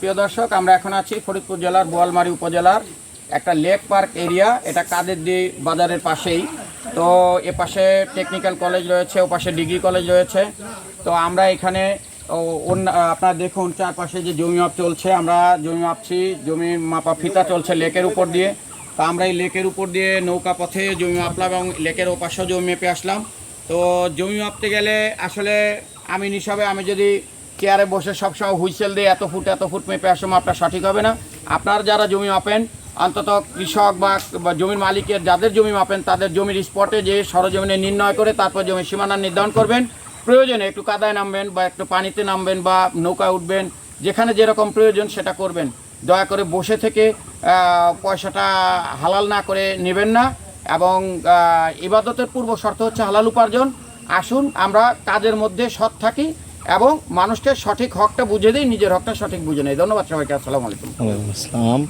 প্রিয় দর্শক, আমরা এখন আছি ফরিদপুর জেলার বোয়ালমারী উপজেলার একটা লেক পার্ক এরিয়া। এটা কাদেরদি বাজারের পাশেই। তো এ পাশে টেকনিক্যাল কলেজ রয়েছে, ও পাশে ডিগ্রি কলেজ রয়েছে। তো আমরা এখানে অন্য, আপনারা দেখুন, চারপাশে যে জমি মাপ চলছে, আমরা জমি মাপছি, জমি মাপা ফিতা চলছে লেকের উপর দিয়ে। তো আমরা এই লেকের উপর দিয়ে নৌকা পথে জমি মাপলাম এবং লেকের ওপাশেও জমি মেপে আসলাম। তো জমি মাপতে গেলে আসলে আমিন হিসাবে আমি যদি চেয়ারে বসে সবসময় হুইসেল দিয়ে এত ফুট এত ফুট মেপে আসলে মাপটা সঠিক হবে না। আপনার যারা জমি মাপেন, অন্তত কৃষক বা বা জমির মালিকের, যাদের জমি মাপেন, তাদের জমির স্পটে যে সরজমিনে নির্ণয় করে তারপর জমির সীমানা নির্ধারণ করবেন। প্রয়োজনে একটু কাদায় নামবেন বা একটু পানিতে নামবেন বা নৌকায় উঠবেন, যেখানে যেরকম প্রয়োজন সেটা করবেন। দয়া করে বসে থেকে পয়সাটা হালাল না করে নেবেন না এবং ইবাদতের পূর্ব শর্ত হচ্ছে হালাল উপার্জন। আসুন, আমরা কাজের মধ্যে সৎ থাকি। এবং মানুষকে সঠিক হকটা বুঝে দিই, নিজের হকটা সঠিক বুঝে নেই। ধন্যবাদ সবাইকে, আসসালামু আলাইকুম। আসসালাম।